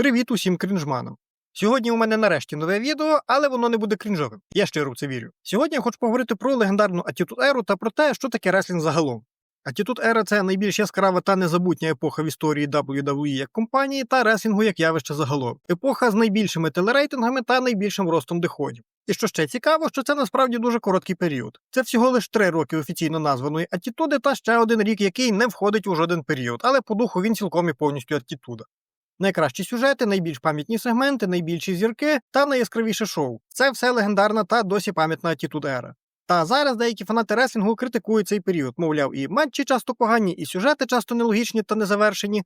Привіт усім крінжманам! Сьогодні у мене нарешті нове відео, але воно не буде крінжовим. Я щиро в це вірю. Сьогодні я хочу поговорити про легендарну Attitude Еру та про те, що таке реслінг загалом. Attitude Era – це найбільш яскрава та незабутня епоха в історії WWE як компанії та реслінгу як явище загалом. Епоха з найбільшими телерейтингами та найбільшим ростом доходів. І що ще цікаво, що це насправді дуже короткий період. Це всього лише три роки офіційно названої Аттітуди та ще один рік, який не входить у жоден період, але по духу він цілком і повністю Аттітуда. Найкращі сюжети, найбільш пам'ятні сегменти, найбільші зірки та найяскравіше шоу. Це все легендарна та досі пам'ятна Attitude Era. Та зараз деякі фанати реслінгу критикують цей період, мовляв, і матчі часто погані, і сюжети часто нелогічні та незавершені.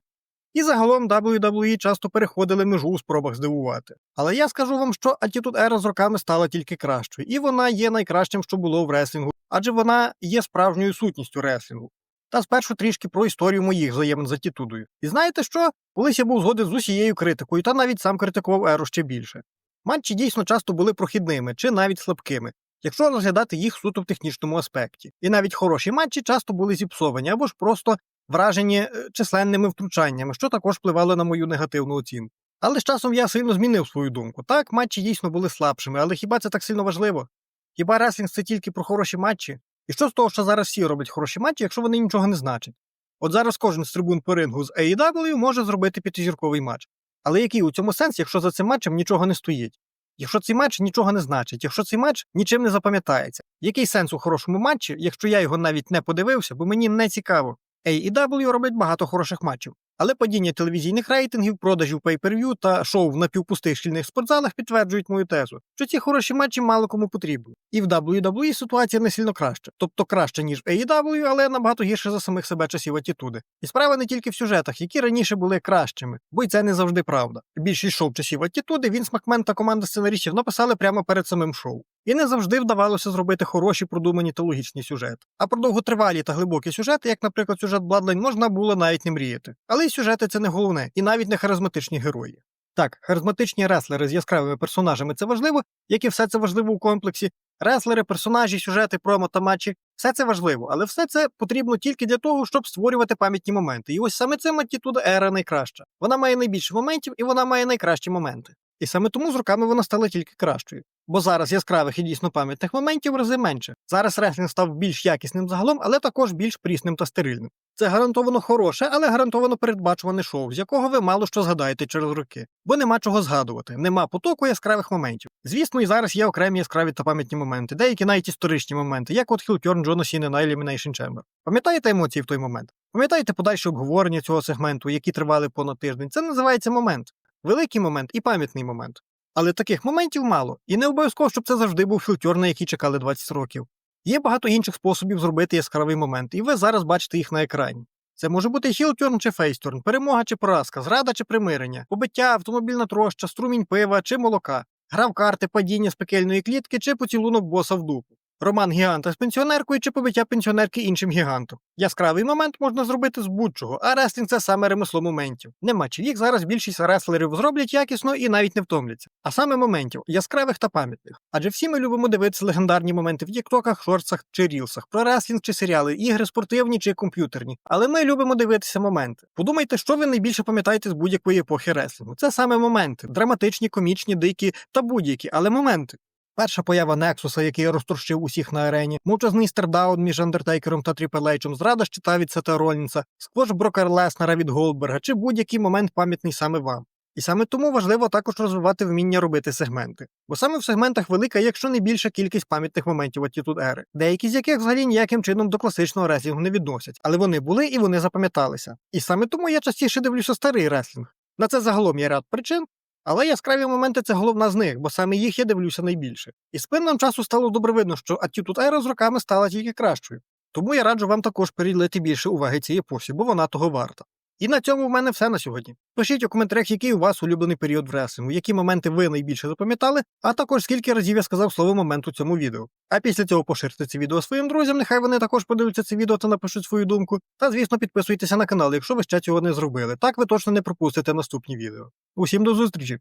І загалом WWE часто переходили межу у спробах здивувати. Але я скажу вам, що Attitude Era з роками стала тільки кращою, і вона є найкращим, що було в реслінгу, адже вона є справжньою сутністю реслінгу. Та спершу трішки про історію моїх взаємин з Attitude. І знаєте що? Колись я був згоден з усією критикою, та навіть сам критикував Еру ще більше. Матчі дійсно часто були прохідними чи навіть слабкими, якщо розглядати їх суто в технічному аспекті. І навіть хороші матчі часто були зіпсовані або ж просто вражені е, численними втручаннями, що також впливало на мою негативну оцінку. Але з часом я сильно змінив свою думку. Так, матчі дійсно були слабшими, але хіба це так сильно важливо? Хіба реслінг це тільки про хороші матчі? І що з того, що зараз всі роблять хороші матчі, якщо вони нічого не значать? От зараз кожен з трибун по рингу з AEW може зробити п'ятизірковий матч. Але який у цьому сенс, якщо за цим матчем нічого не стоїть? Якщо цей матч нічого не значить, якщо цей матч нічим не запам'ятається, який сенс у хорошому матчі, якщо я його навіть не подивився, бо мені не цікаво. AEW робить багато хороших матчів, але падіння телевізійних рейтингів, продажів pay-per-view та шоу в напівпустих шкільних спортзалах підтверджують мою тезу, що ці хороші матчі мало кому потрібні. І в WWE ситуація не сильно краща, тобто краще, ніж в AEW, але набагато гірше за самих себе часів Атітуди. І справа не тільки в сюжетах, які раніше були кращими, бо й це не завжди правда. Більшість шоу часів Атітуди Вінс Макмен та команда сценаристів написали прямо перед самим шоу. І не завжди вдавалося зробити хороші, продумані та логічні сюжети. А про довготривалі та глибокі сюжети, як, наприклад, сюжет Bloodline, можна було навіть не мріяти. Але й сюжети це не головне, і навіть не харизматичні герої. Так, харизматичні реслери з яскравими персонажами це важливо, як і все це важливо у комплексі. Реслери, персонажі, сюжети, промо та матчі все це важливо, але все це потрібно тільки для того, щоб створювати пам'ятні моменти. І ось саме цим Attitude Era найкраща. Вона має найбільше моментів і вона має найкращі моменти. І саме тому з роками вона стала тільки кращою. Бо зараз яскравих і дійсно пам'ятних моментів в рази менше. Зараз реслінг став більш якісним загалом, але також більш прісним та стерильним. Це гарантовано хороше, але гарантовано передбачуване шоу, з якого ви мало що згадаєте через роки. Бо нема чого згадувати, нема потоку яскравих моментів. Звісно, і зараз є окремі яскраві та пам'ятні моменти, деякі навіть історичні моменти, як от Хілтьорн Джона Сіни на Elimination Chamber. Пам'ятаєте емоції в той момент? Пам'ятаєте подальші обговорення цього сегменту, які тривали понад тиждень? Це називається момент. Великий момент і пам'ятний момент. Але таких моментів мало, і не обов'язково, щоб це завжди був фільтер, на який чекали 20 років. Є багато інших способів зробити яскравий момент, і ви зараз бачите їх на екрані. Це може бути хілтюрн чи фейстюрн, перемога чи поразка, зрада чи примирення, побиття, автомобільна троща, струмінь пива чи молока, гра в карти, падіння з пекельної клітки чи поцілунок боса в дупу. Роман гіганта з пенсіонеркою чи побиття пенсіонерки іншим гігантом. Яскравий момент можна зробити з будь-чого, а реслінг це саме ремесло моментів. Нема чи їх зараз більшість реслерів зроблять якісно і навіть не втомляться. А саме моментів яскравих та пам'ятних. Адже всі ми любимо дивитися легендарні моменти в тіктоках, шорцах чи рілсах, про реслінг чи серіали, ігри спортивні чи комп'ютерні. Але ми любимо дивитися моменти. Подумайте, що ви найбільше пам'ятаєте з будь-якої епохи реслінгу. Це саме моменти, драматичні, комічні, дикі та будь-які, але моменти. Перша поява Нексуса, який розтрощив усіх на арені, мовчазний стердаун між Андертейкером та Тріпл Ейчем, зрада щита від Сета Ролінса, сквош Брокер Леснера від Голдберга чи будь-який момент пам'ятний саме вам. І саме тому важливо також розвивати вміння робити сегменти. Бо саме в сегментах велика, якщо не більша кількість пам'ятних моментів Attitude Ери, деякі з яких взагалі ніяким чином до класичного реслінгу не відносять, але вони були і вони запам'яталися. І саме тому я частіше дивлюся старий реслінг. На це загалом є ряд причин, але яскраві моменти це головна з них, бо саме їх я дивлюся найбільше. І з певним часу стало добре видно, що Attitude Aero з роками стала тільки кращою. Тому я раджу вам також приділити більше уваги цій епосі, бо вона того варта. І на цьому в мене все на сьогодні. Пишіть у коментарях, який у вас улюблений період в ресингу, які моменти ви найбільше запам'ятали, а також скільки разів я сказав слово момент у цьому відео. А після цього поширте це відео своїм друзям, нехай вони також подивляться це відео та напишуть свою думку. Та, звісно, підписуйтеся на канал, якщо ви ще цього не зробили. Так ви точно не пропустите наступні відео. Усім до зустрічі!